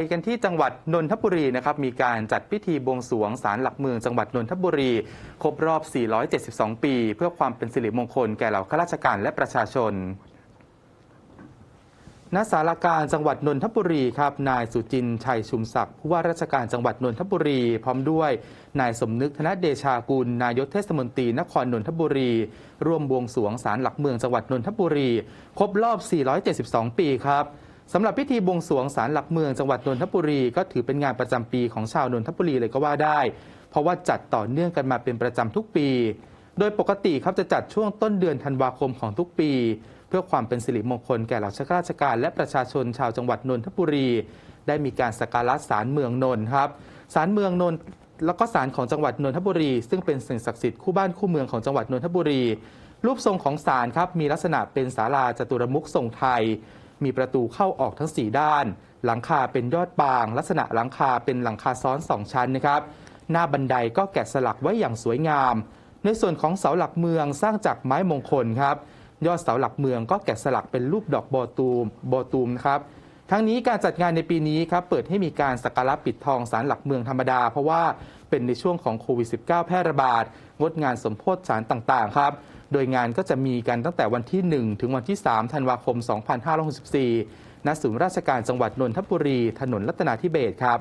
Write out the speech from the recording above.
ไปกันที่จังหวัดนนทบุรีนะครับมีการจัดพิธีบวงสรวงศาลหลักเมืองจังหวัดนนทบุรี ครบรอบ 472 ปี เพื่อความเป็นสิริมงคลแก่เหล่าข้าราชการและประชาชนณศาลาการจังหวัดนนทบุรีครับนายสุจินชัยชุมศักดิ์ผู้ว่าราชการจังหวัดนนทบุรี พร้อมด้วยนายสมนึกธนเดชากุลนายกเทศมนตรีนครนนทบุรี ร่วมบวงสรวงศาลหลักเมืองจังหวัดนนทบุรี ครบรอบ 472 ปีครับ สำหรับพิธีบวงสรวงศาลหลักเมืองจังหวัดนนทบุรี ก็ถือเป็นงานประจำปีของชาวนนทบุรีเลยก็ว่าได้ เพราะว่าจัดต่อเนื่องกันมาเป็นประจำทุกปี โดยปกติครับจะจัดช่วงต้นเดือนธันวาคมของทุกปี เพื่อความเป็นสิริมงคลแก่เหล่าข้าราชการ และประชาชนชาวจังหวัดนนทบุรี ได้มีการสักการะศาลเมืองนนท์ครับศาลเมืองนนท์แล้วก็ศาลของจังหวัดนนทบุรี ซึ่งเป็นสิ่งศักดิ์สิทธิ์คู่บ้านคู่เมืองของจังหวัดนนทบุรี รูปทรงของศาลครับมีลักษณะเป็นศาลาจตุรมุขทรงไทย มีประตูเข้าออกทั้ง 4 ด้าน หลังคาเป็นยอดบาง ลักษณะหลังคาเป็นหลังคาซ้อน 2 ชั้นนะครับ หน้าบันไดก็แกะสลักไว้อย่างสวยงาม ในส่วนของเสาหลักเมืองสร้างจากไม้มงคลครับ ยอดเสาหลักเมืองก็แกะสลักเป็นรูปดอกบอตูมบอตูมนะครับทั้งนี้การจัดงานในปีนี้ครับเปิดให้มีการสักการะปิดทองศาลหลักเมืองธรรมดา เพราะว่า เป็นในช่วงของโควิด -19 แพร่ระบาด งดงานสมโพธิสารต่าง ๆ ครับ โดยงานก็จะมีกันตั้งแต่วันที่ 1 ถึงวันที่ 3 ธันวาคม 2564ณศูนย์ราชการจังหวัดนนทบุรี ถนนรัตนาธิเบศรครับ